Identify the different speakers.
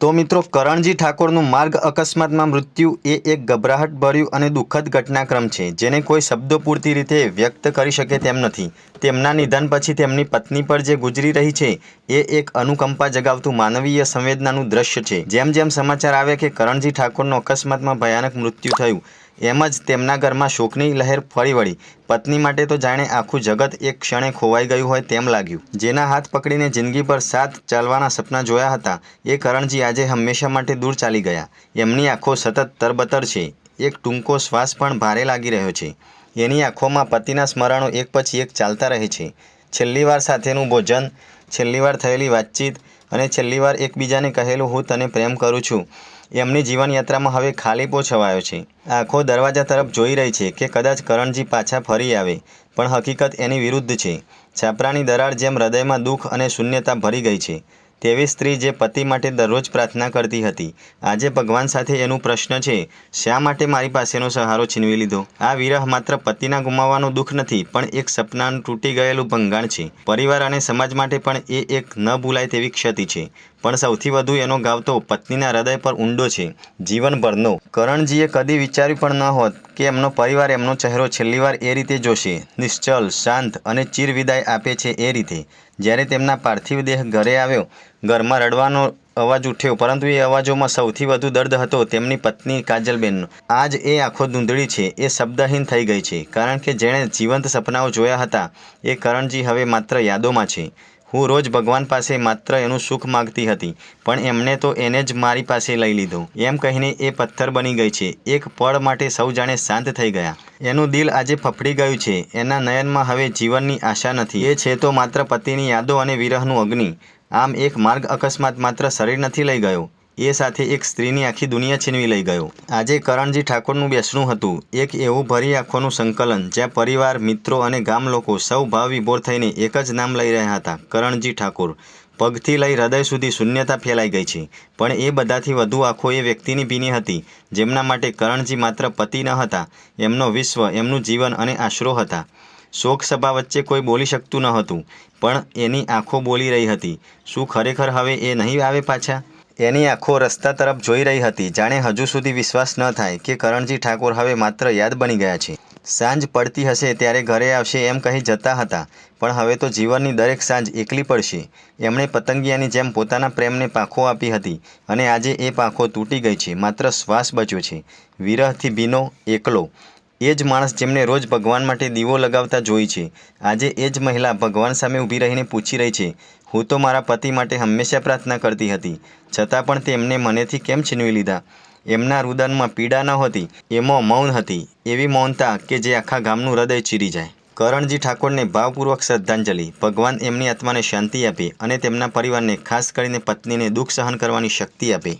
Speaker 1: તો મિત્રો, કરણજી ઠાકોરનું માર્ગ અકસ્માતમાં મૃત્યુ એ એક ગભરાહટભર્યું અને દુઃખદ ઘટનાક્રમ છે, જેને કોઈ શબ્દો પૂરતી રીતે વ્યક્ત કરી શકે તેમ નથી. તેમના નિધન પછી તેમની પત્ની પર જે ગુજરી રહી છે, એ એક અનુકંપા જગાવતું માનવીય સંવેદનાનું દ્રશ્ય છે. જેમ જેમ સમાચાર આવે કે કરણજી ઠાકોરનું અકસ્માતમાં ભયાનક મૃત્યુ થયું એમ જ તેમના ઘરમાં શોકની લહેર ફરી વળી. પત્ની માટે તો જાણે આખું જગત એક ક્ષણે ખોવાઈ ગયું હોય તેમ લાગ્યું. જેના હાથ પકડીને જિંદગીભર સાથ ચાલવાના સપના જોયા હતા, એ કરણજી આજે હંમેશા માટે દૂર ચાલી ગયા. એમની આંખો સતત તરબતર છે. એક ટૂંકો શ્વાસ પણ ભારે લાગી રહ્યો છે. એની આંખોમાં પતિના સ્મરણો એક પછી એક ચાલતા રહે છે. છેલ્લી વાર સાથેનું ભોજન છેલ્લી વાર થયેલી વાતચીત અને છેલ્લી વાર એકબીજાને કહેલું, હું તને પ્રેમ કરું છું. એમની જીવનયાત્રામાં હવે ખાલીપો છવાયો છે. આંખો દરવાજા તરફ જોઈ રહી છે કે કદાચ કરણજી પાછા ફરી આવે, પણ હકીકત એની વિરુદ્ધ છે. છાપરાની દરાર જેમ હૃદયમાં દુઃખ અને શૂન્યતા ભરી ગઈ છે. તેવી સ્ત્રી જે પતિ માટે દરરોજ પ્રાર્થના કરતી હતી. આજે ભગવાન સાથે એનું પ્રશ્ન છે, શા માટે મારી પાસેનો સહારો છીનવી લીધો? આ વિરહ માત્ર પતિના ગુમાવવાનું દુઃખ નથી, પણ એક સપનાનું તૂટી ગયેલું ભંગાણ છે. પરિવાર અને સમાજ માટે પણ એ એક ન ભૂલાય તેવી ક્ષતિ છે. પણ સૌથી વધુ એનો ગાવ તો પત્નીના હૃદય પર ઊંડો છે, જીવનભરનો. કરણજીએ કદી વિચાર્યું પણ ન હોત કે એમનો પરિવાર એમનો ચહેરો છેલ્લીવાર એ રીતે જોશે. નિશ્ચલ, શાંત અને ચીર વિદાય આપે છે એ રીતે. જ્યારે તેમના પાર્થિવ દેહ ઘરે આવ્યો, ઘરમાં રડવાનો અવાજ ઉઠ્યો, પરંતુ એ અવાજોમાં સૌથી વધુ દર્દ હતો તેમની પત્ની કાજલબેનનો. આજ એ આંખો ધૂંધળી છે, એ શબ્દહીન થઈ ગઈ છે, કારણ કે જેણે જીવંત સપનાઓ જોયા હતા, એ કરણજી હવે માત્ર યાદોમાં છે. હું રોજ ભગવાન પાસે માત્ર એનું સુખ માગતી હતી, પણ એમણે તો એને જ મારી પાસે લઈ લીધો. એમ કહીને એ પથ્થર બની ગઈ છે. એક પળ માટે સૌ જાણે શાંત થઈ ગયા. એનું દિલ આજે ફફડી ગયું છે. એના નયનમાં હવે જીવનની આશા નથી. એ છે તો માત્ર પતિની યાદો અને વિરહનું અગ્નિ. આમ એક માર્ગ અકસ્માત માત્ર શરીર નથી લઈ ગયો. એ સાથે એક સ્ત્રીની આખી દુનિયા છીનવી લઈ ગયો. આજે કરણજી ઠાકોરનું બેસણું હતું. એક એવું ભરી આંખોનું સંકલન જ્યાં પરિવાર, મિત્રો અને ગામ લોકો સૌ ભાવ વિભોર થઈને એક જ નામ લઈ રહ્યા હતા, કરણજી ઠાકોર. પગથી લઈ હૃદય સુધી શૂન્યતા ફેલાઈ ગઈ છે. પણ એ બધાથી વધુ આંખો એ વ્યક્તિની ભીની હતી. જેમના માટે કરણજી માત્ર પતિ ન હતા, એમનો વિશ્વ, એમનું જીવન અને આશરો હતા. શોક સભા વચ્ચે કોઈ બોલી શકતું ન હતું, પણ એની આંખો બોલી રહી હતી. શું ખરેખર હવે એ નહીં આવે પાછા? એની આંખો રસ્તા તરફ જોઈ રહી હતી. જાણે હજુ સુધી વિશ્વાસ ન થાય કે કરણજી ઠાકોર હવે માત્ર યાદ બની ગયા છે. સાંજ પડતી હશે ત્યારે ઘરે આવશે એમ કહી જતા હતા. પણ હવે તો જીવનની દરેક સાંજ એકલી પડશે. એમણે પતંગિયાની જેમ પોતાના પ્રેમને પાંખો આપી હતી અને આજે એ પાંખો તૂટી ગઈ છે. માત્ર શ્વાસ બચ્યો છે. વિરહથી ભીનો, એકલો. એ જ માણસ જેમને રોજ ભગવાન માટે દીવો લગાવતા જોઈ છે. આજે એ જ મહિલા ભગવાન સામે ઊભી રહીને પૂછી રહી છે, હું તો મારા પતિ માટે હંમેશા પ્રાર્થના કરતી હતી, છતાં પણ તેમને મનેથી કેમ છીનવી લીધા? એમના રુદનમાં પીડા ન હતી, એમાં મૌન હતી, એવી મૌનતા કે જે આખા ગામનું હૃદય ચીરી જાય. કરણજી ઠાકોરને ભાવપૂર્વક શ્રદ્ધાંજલિ. ભગવાન એમની આત્માને શાંતિ આપે અને તેમના પરિવારને, ખાસ કરીને પત્નીને, દુઃખ સહન કરવાની શક્તિ આપે.